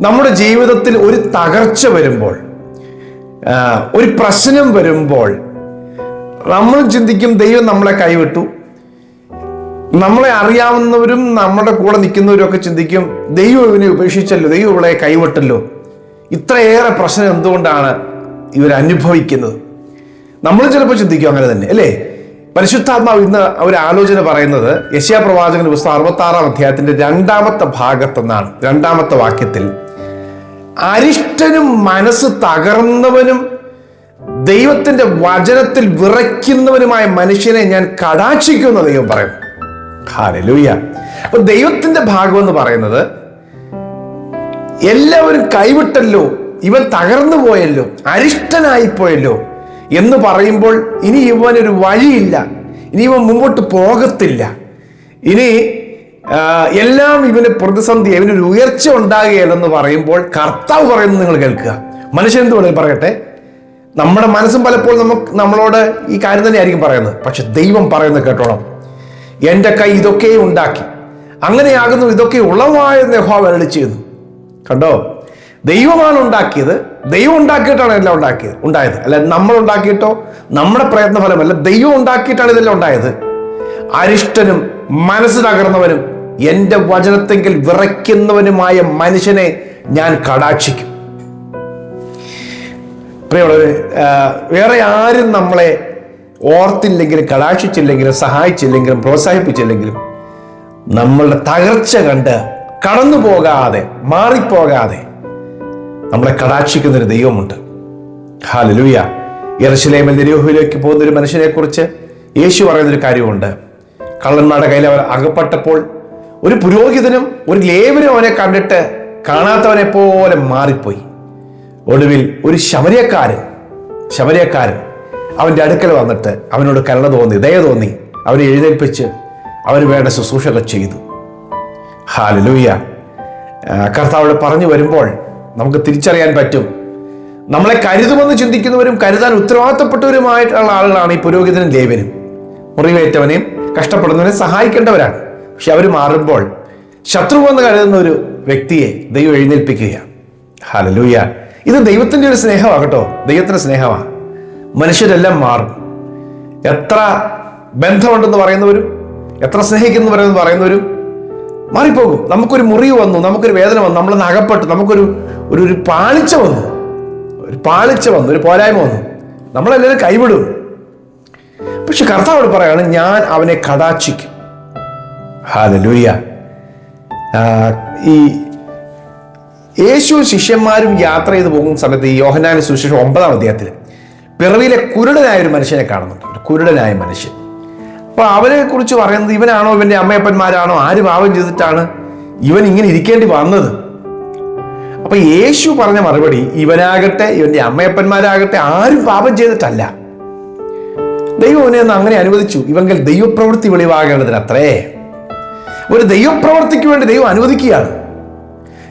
നമ്മുടെ ജീവിതത്തിൽ ഒരു തകർച്ച വരുമ്പോൾ ഒരു പ്രശ്നം വരുമ്പോൾ നമ്മൾ ചിന്തിക്കും ദൈവം നമ്മളെ കൈവിട്ടു. നമ്മളെ അറിയാവുന്നവരും നമ്മുടെ കൂടെ നിൽക്കുന്നവരും ഒക്കെ ചിന്തിക്കും ദൈവം ഇവനെ ഉപേക്ഷിച്ചല്ലോ ദൈവം ഇവളെ കൈവിട്ടല്ലോ. ഇത്രയേറെ പ്രശ്നം എന്തുകൊണ്ടാണ് ഇവർ അനുഭവിക്കുന്നത്? നമ്മൾ ചിലപ്പോൾ ചിന്തിക്കും അങ്ങനെ തന്നെ അല്ലേ? പരിശുദ്ധാത്മാവ് ഇന്ന് ഒരു ആലോചന പറയുന്നത് യശ്യാ പ്രവാചകൻ പുസ്തകം അറുപത്തി ആറാം അധ്യായത്തിന്റെ രണ്ടാമത്തെ ഭാഗത്തെന്നാണ് രണ്ടാമത്തെ വാക്യത്തിൽ. അരിഷ്ടനും മനസ്സ് തകർന്നവനും ദൈവത്തിന്റെ വചനത്തിൽ വിറയ്ക്കുന്നവനുമായ മനുഷ്യനെ ഞാൻ കടാക്ഷിക്കുന്ന ദൈവം പറയും ഹാലലൂയ അപ്പൊ ദൈവത്തിന്റെ ഭാഗം എന്ന് പറയുന്നത് എല്ലാവരും കൈവിട്ടല്ലോ ഇവൻ തകർന്നു പോയല്ലോ അരിഷ്ടനായി പോയല്ലോ എന്ന് പറയുമ്പോൾ ഇനി ഇവനൊരു വഴിയില്ല. ഇനി ഇവൻ മുമ്പോട്ട് പോകത്തില്ല. ഇനി എല്ലാം ഇവന് പ്രതിസന്ധി ഇവനൊരു ഉയർച്ച ഉണ്ടാകുകയില്ലെന്ന് പറയുമ്പോൾ കർത്താവ് പറയുന്നത് നിങ്ങൾ കേൾക്കുക. മനുഷ്യൻ എന്ത് വേണമെങ്കിൽ പറയട്ടെ. നമ്മുടെ മനസ്സും പലപ്പോഴും നമുക്ക് നമ്മളോട് ഈ കാര്യം തന്നെ ആയിരിക്കും പറയുന്നത്. പക്ഷെ ദൈവം പറയുന്നത് കേട്ടോണം. എന്റെ കൈ ഇതൊക്കെ ഉണ്ടാക്കി. അങ്ങനെയാകുന്നു ഇതൊക്കെ ഉളവായെന്ന് യഹോവ ചെയ്യുന്നു. കണ്ടോ? ദൈവമാണ് ഉണ്ടാക്കിയത്. ദൈവം ഉണ്ടാക്കിയിട്ടാണ് എല്ലാം ഉണ്ടാക്കിയത് ഉണ്ടായത്. അല്ല നമ്മൾ ഉണ്ടാക്കിയിട്ടോ? നമ്മുടെ പ്രയത്ന ഫലമല്ല ദൈവം ഉണ്ടാക്കിയിട്ടാണ് ഇതെല്ലാം ഉണ്ടായത്. അരിഷ്ടനും മനസ്സ് തകർന്നവനും എന്റെ വചനത്തെങ്കിൽ വിറയ്ക്കുന്നവനുമായ മനുഷ്യനെ ഞാൻ കടാക്ഷിക്കും. പ്രിയമുള്ളവരെ വേറെ ആരും നമ്മളെ ഓർത്തില്ലെങ്കിലും കടാക്ഷിച്ചില്ലെങ്കിലും സഹായിച്ചില്ലെങ്കിലും പ്രോത്സാഹിപ്പിച്ചില്ലെങ്കിലും നമ്മളുടെ തകർച്ച കണ്ട് കടന്നു പോകാതെ മാറിപ്പോകാതെ നമ്മളെ കടാക്ഷിക്കുന്ന ഒരു ദൈവമുണ്ട്. ഹാലലൂയ. യർശിലേമൽ നിരൂഹയിലേക്ക് പോകുന്ന ഒരു മനുഷ്യനെ കുറിച്ച് യേശു പറയുന്നൊരു കാര്യമുണ്ട്. കള്ളന്മാരുടെ കയ്യിൽ അവർ അകപ്പെട്ടപ്പോൾ ഒരു പുരോഹിതനും ഒരു ലേവനും അവനെ കണ്ടിട്ട് കാണാത്തവനെ പോലെ മാറിപ്പോയി. ഒടുവിൽ ഒരു ശമരിയക്കാരൻ ശമരിയക്കാരൻ അവന്റെ അടുക്കൽ വന്നിട്ട് അവനോട് കരുണ തോന്നി ദയ തോന്നി അവനെ എഴുന്നേൽപ്പിച്ച് അവന് വേണ്ട ശുശ്രൂഷകൾ ചെയ്തു. ഹാലലൂയ. കർത്താവിടെ പറഞ്ഞു വരുമ്പോൾ നമുക്ക് തിരിച്ചറിയാൻ പറ്റും. നമ്മളെ കരുതുമെന്ന് ചിന്തിക്കുന്നവരും കരുതാൻ ഉത്തരവാദിത്തപ്പെട്ടവരുമായിട്ടുള്ള ആളുകളാണ് ഈ പുരോഹിതനും ലേവനും മുറിവേറ്റവനെയും കഷ്ടപ്പെടുന്നവനെ സഹായിക്കേണ്ടവരാണ്. പക്ഷെ അവർ മാറുമ്പോൾ ശത്രുവെന്ന് കരുതുന്ന ഒരു വ്യക്തിയെ ദൈവം എഴുന്നേൽപ്പിക്കുകയാണ് ഹലലൂയ ഇത് ദൈവത്തിന്റെ ഒരു സ്നേഹമാണ് കേട്ടോ ദൈവത്തിന്റെ സ്നേഹമാണ് മനുഷ്യരെല്ലാം മാറും. എത്ര ബന്ധമുണ്ടെന്ന് പറയുന്നവരും എത്ര സ്നേഹിക്കുന്നു പറയുന്നത് പറയുന്നവരും മാറിപ്പോകും. നമുക്കൊരു മുറിവ് വന്നു നമുക്കൊരു വേദന വന്നു നമ്മൾ അകപ്പെട്ടു നമുക്കൊരു ഒരു ഒരു പാളിച്ച വന്നു. ഒരു പാളിച്ച വന്നു ഒരു പോരായ്മ വന്നു. നമ്മളെല്ലാവരും കൈവിടും. പക്ഷെ കർത്താവോട് പറയാണ് ഞാൻ അവനെ കടാക്ഷിക്കും. ഹാലലൂയ ഈ യേശു ശിഷ്യന്മാരും യാത്ര ചെയ്ത് പോകുന്ന സമയത്ത് ഈ യോഹനാന സുശേഷം ഒമ്പതാം അധ്യായത്തിൽ പിറവിയിലെ കുരുടനായ ഒരു മനുഷ്യനെ കാണുന്നുണ്ട്. ഒരു കുരുടനായ മനുഷ്യൻ. അപ്പോൾ അവരെ കുറിച്ച് പറയുന്നത് ഇവനാണോ? ഇവന്റെ അമ്മയപ്പന്മാരാണോ? ആര് പാപം ചെയ്തിട്ടാണ് ഇവൻ ഇങ്ങനെ ഇരിക്കേണ്ടി വന്നത്? അപ്പൊ യേശു പറഞ്ഞ മറുപടി ഇവനാകട്ടെ ഇവന്റെ അമ്മയപ്പന്മാരാകട്ടെ ആരും പാപം ചെയ്തിട്ടല്ല. ദൈവം അവനെ ഒന്ന് അങ്ങനെ അനുവദിച്ചു. ഇവങ്കിൽ ദൈവപ്രവൃത്തി വെളിവാകേണ്ടതിന് അത്രേ. ഒരു ദൈവപ്രവർത്തിക്ക് വേണ്ടി ദൈവം അനുവദിക്കുകയാണ്.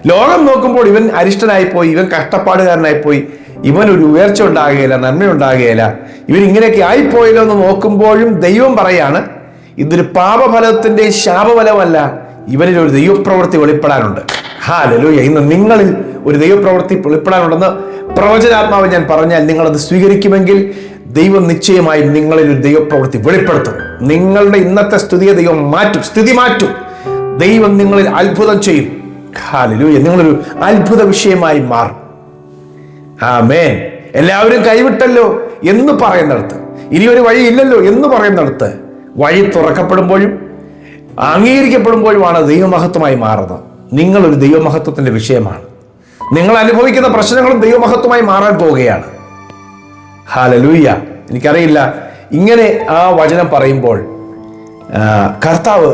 ലോകം നോക്കുമ്പോൾ ഇവൻ അരിഷ്ടനായി പോയി ഇവൻ കഷ്ടപ്പാടുകാരനായി പോയി. ഉയർച്ച ഉണ്ടാകുകയില്ല നന്മ ഉണ്ടാകുകയില്ല. ഇവൻ ഇങ്ങനെയൊക്കെ ആയിപ്പോയല്ലോ എന്ന് നോക്കുമ്പോഴും ദൈവം പറയാണ് ഇതൊരു പാപഫലത്തിന്റെ ശാപഫലമല്ല ഇവനിൽ ഒരു ദൈവപ്രവൃത്തി വെളിപ്പെടാനുണ്ട്. ഹാ ലലൂയ ഇന്ന് നിങ്ങളിൽ ഒരു ദൈവപ്രവൃത്തി വെളിപ്പെടാനുണ്ടെന്ന് പ്രവചനാത്മാവ് ഞാൻ പറഞ്ഞാൽ നിങ്ങളത് സ്വീകരിക്കുമെങ്കിൽ ദൈവം നിശ്ചയമായും നിങ്ങളിൽ ഒരു ദൈവപ്രവൃത്തി വെളിപ്പെടുത്തും. നിങ്ങളുടെ ഇന്നത്തെ സ്തുതിയെ ദൈവം മാറ്റും. സ്ഥിതി മാറ്റും. ദൈവം നിങ്ങളിൽ അത്ഭുതം ചെയ്യും. ഹാലലൂയ നിങ്ങളൊരു അത്ഭുത വിഷയമായി മാറും. ആ മേൻ എല്ലാവരും കൈവിട്ടല്ലോ എന്ന് പറയുന്നിടത്ത്. ഇനി ഒരു വഴി ഇല്ലല്ലോ എന്ന് പറയുന്നിടത്ത്. വഴി തുറക്കപ്പെടുമ്പോഴും അംഗീകരിക്കപ്പെടുമ്പോഴുമാണ് ദൈവമഹത്വമായി മാറുന്നത്. നിങ്ങളൊരു ദൈവമഹത്വത്തിന്റെ വിഷയമാണ്. നിങ്ങൾ അനുഭവിക്കുന്ന പ്രശ്നങ്ങളും ദൈവമഹത്വമായി മാറാൻ പോവുകയാണ്. ഹാലലൂയ്യ. എനിക്കറിയില്ല. ഇങ്ങനെ ആ വചനം പറയുമ്പോൾ കർത്താവ്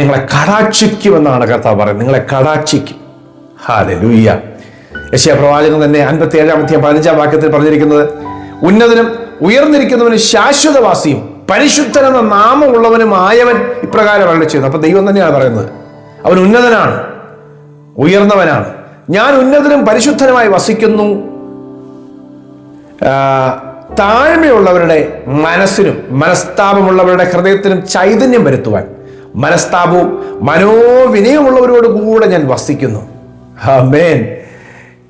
നിങ്ങളെ കടാക്ഷിക്കുമെന്നാണ് കർത്താവ് പറയുന്നത്. നിങ്ങളെ കടാക്ഷിക്കും. ഹാലലൂയ്യ. യശയ പ്രവാചകൻ തന്നെ അൻപത്തി ഏഴാമത്തെ പതിനഞ്ചാം വാക്യത്തിൽ പറഞ്ഞിരിക്കുന്നത് ഉന്നതനും ഉയർന്നിരിക്കുന്നവനും ശാശ്വതവാസിയും പരിശുദ്ധൻ എന്ന നാമമുള്ളവനുമായവൻ ഇപ്രകാരം അരളി ചെയ്യുന്നു അപ്പൊ ദൈവം തന്നെയാണ് പറയുന്നത്. അവൻ ഉന്നതനാണ് ഉയർന്നവനാണ്. ഞാൻ ഉന്നതനും പരിശുദ്ധനുമായി വസിക്കുന്നു. താഴ്മയുള്ളവരുടെ മനസ്സിനും മനസ്താപമുള്ളവരുടെ ഹൃദയത്തിനും ചൈതന്യം വരുത്തുവാൻ മനസ്താപവും മനോവിനയമുള്ളവരോട് കൂടെ ഞാൻ വസിക്കുന്നു. ആമേൻ.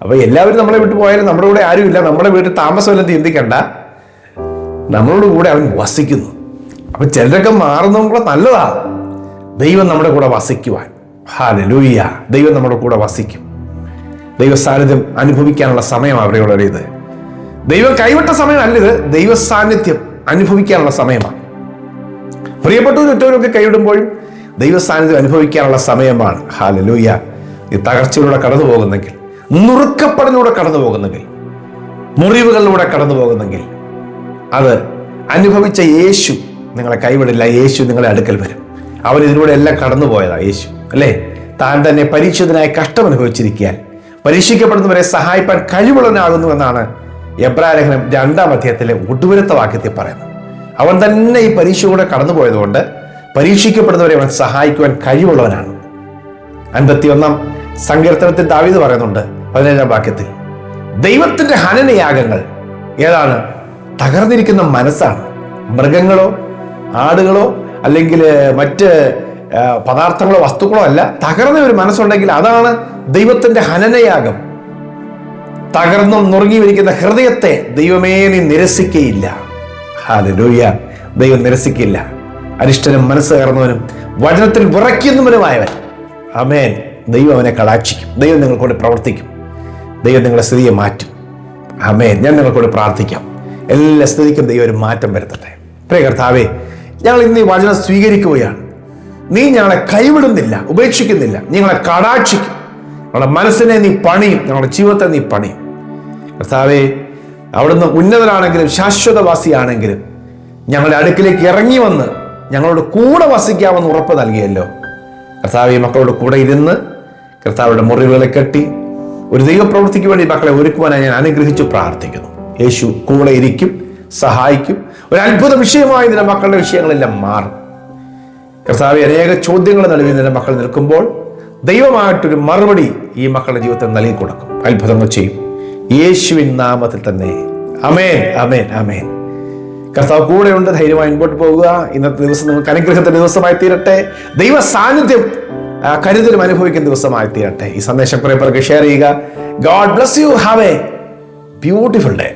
അപ്പൊ എല്ലാവരും നമ്മളെ വിട്ടു പോയാലും നമ്മുടെ കൂടെ ആരുമില്ല നമ്മുടെ വീട്ടിൽ താമസമല്ലെന്ന് ചിന്തിക്കണ്ട. നമ്മളോട് കൂടെ അവൻ വസിക്കുന്നു. അപ്പൊ ചിലരൊക്കെ മാറുന്നതും കൂടെ നല്ലതാണ് ദൈവം നമ്മുടെ കൂടെ വസിക്കുവാൻ. ഹാലലൂയ്യ ദൈവം നമ്മുടെ കൂടെ വസിക്കും. ദൈവ സാന്നിധ്യം അനുഭവിക്കാനുള്ള സമയമാണ് ഇത് ദൈവം കൈവിട്ട സമയമല്ല ഇത് ദൈവ സാന്നിധ്യം അനുഭവിക്കാനുള്ള സമയമാണ്. പ്രിയപ്പെട്ടവരും ഒറ്റവരൊക്കെ കൈവിടുമ്പോഴും ദൈവ സാന്നിധ്യം അനുഭവിക്കാനുള്ള സമയമാണ്. ഹാലലൂയ ഈ തകർച്ചയിലൂടെ കടന്നു പോകുന്നെങ്കിൽ നുറുക്കപ്പടലിലൂടെ കടന്നു പോകുന്നെങ്കിൽ മുറിവുകളിലൂടെ കടന്നു പോകുന്നെങ്കിൽ അത് അനുഭവിച്ച യേശു നിങ്ങളെ കൈവിടില്ല യേശു നിങ്ങളെ അടുക്കൽ വരും. അവൻ ഇതിലൂടെ എല്ലാം കടന്നു പോയതാണ് യേശു അല്ലേ? താൻ തന്നെ പരീക്ഷിതനായ കഷ്ടം അനുഭവിച്ചിരിക്കാൻ പരീക്ഷിക്കപ്പെടുന്നവരെ സഹായിപ്പാൻ കഴിവുള്ളവനാകുന്നു എന്നാണ് എബ്രാലേഖനം രണ്ടാം അധ്യായത്തിലെ ഒടുവരത്തെ വാക്യത്തിൽ പറയുന്നത്. അവൻ തന്നെ ഈ പരീക്ഷയിലൂടെ കടന്നു പോയതുകൊണ്ട് പരീക്ഷിക്കപ്പെടുന്നവരെ അവൻ സഹായിക്കുവാൻ കഴിവുള്ളവനാണ്. അൻപത്തിയൊന്നാം സങ്കീർത്തനത്തിൽ ദാവീദ് പറയുന്നുണ്ട് പതിനേഴാം വാക്യത്തിൽ ദൈവത്തിന്റെ ഹനനയാഗങ്ങൾ ഏതാണ്? തകർന്നിരിക്കുന്ന മനസ്സാണ്. മൃഗങ്ങളോ ആടുകളോ അല്ലെങ്കിൽ മറ്റ് പദാർത്ഥങ്ങളോ വസ്തുക്കളോ അല്ല തകർന്ന ഒരു മനസ്സുണ്ടെങ്കിൽ അതാണ് ദൈവത്തിന്റെ ഹനനയാഗം. തകർന്നും നുറുങ്ങിയിരിക്കുന്ന ഹൃദയത്തെ ദൈവമേ നീ നിരസിക്കയില്ല. ഹാലലൂയ ദൈവം നിരസിക്കില്ല അരിഷ്ടനും മനസ്സ് കയറുന്നവനും വചനത്തിൽ വിറയ്ക്കുന്നവനുമായവൻ. അമേൻ ദൈവം അവനെ കടാക്ഷിക്കും. ദൈവം നിങ്ങൾക്കൊണ്ട് പ്രവർത്തിക്കും. ദൈവം നിങ്ങളെ സ്ഥിതിയെ മാറ്റും. അമേൻ ഞാൻ നിങ്ങൾക്കൊണ്ട് പ്രാർത്ഥിക്കാം. എല്ലാ സ്ഥിതിക്കും ദൈവം ഒരു മാറ്റം വരുത്തട്ടെ. പ്രിയ കർത്താവേ ഞങ്ങൾ ഇന്ന് ഈ വചനം സ്വീകരിക്കുകയാണ്. നീ ഞങ്ങളെ കൈവിടുന്നില്ല ഉപേക്ഷിക്കുന്നില്ല. ഞങ്ങളെ കടാക്ഷിക്കും. ഞങ്ങളുടെ മനസ്സിനെ നീ പണിയും ഞങ്ങളുടെ ജീവിതത്തെ നീ പണിയും. കർത്താവേ അവിടുന്ന് ഉന്നതനാണെങ്കിലും ശാശ്വതവാസിയാണെങ്കിലും ഞങ്ങളുടെ അടുക്കിലേക്ക് ഇറങ്ങി വന്ന് ഞങ്ങളോട് കൂടെ വസിക്കാമെന്ന് ഉറപ്പ് നൽകിയല്ലോ. കർത്താവ് ഈ മക്കളോട് കൂടെ ഇരുന്ന് കർത്താവുടെ മുറിവുകളെ കെട്ടി ഒരു ദൈവപ്രവൃത്തിക്ക് വേണ്ടി മക്കളെ ഒരുക്കുവാനായി ഞാൻ അനുഗ്രഹിച്ചു പ്രാർത്ഥിക്കുന്നു. യേശു കൂടെ ഇരിക്കും സഹായിക്കും. ഒരു അത്ഭുത വിഷയമായി നിന്റെ മക്കളുടെ വിഷയങ്ങളെല്ലാം മാറും. കർത്താവ് അനേക ചോദ്യങ്ങൾ നടുവിൽ നിന്റെ മക്കൾ നിൽക്കുമ്പോൾ ദൈവമായിട്ടൊരു മറുപടി ഈ മക്കളുടെ ജീവിതത്തിൽ നൽകി കൊടുക്കും അത്ഭുതങ്ങൾ ചെയ്യും. യേശുവിൻ നാമത്തിൽ തന്നെ. അമേൻ അമേൻ അമേൻ കർത്താവ് കൂടെയുണ്ട്. ധൈര്യമായി മുൻപോട്ട് പോവുക. ഇന്നത്തെ ദിവസം നിങ്ങൾക്ക് അനുഗ്രഹത്തിന്റെ ദിവസമായി തീരട്ടെ. ദൈവ സാന്നിധ്യം കരുതലും അനുഭവിക്കുന്ന ദിവസമായി തീരട്ടെ. ഈ സന്ദേശം കുറെ പേർക്ക് ഷെയർ ചെയ്യുക. God bless you. Have a beautiful day.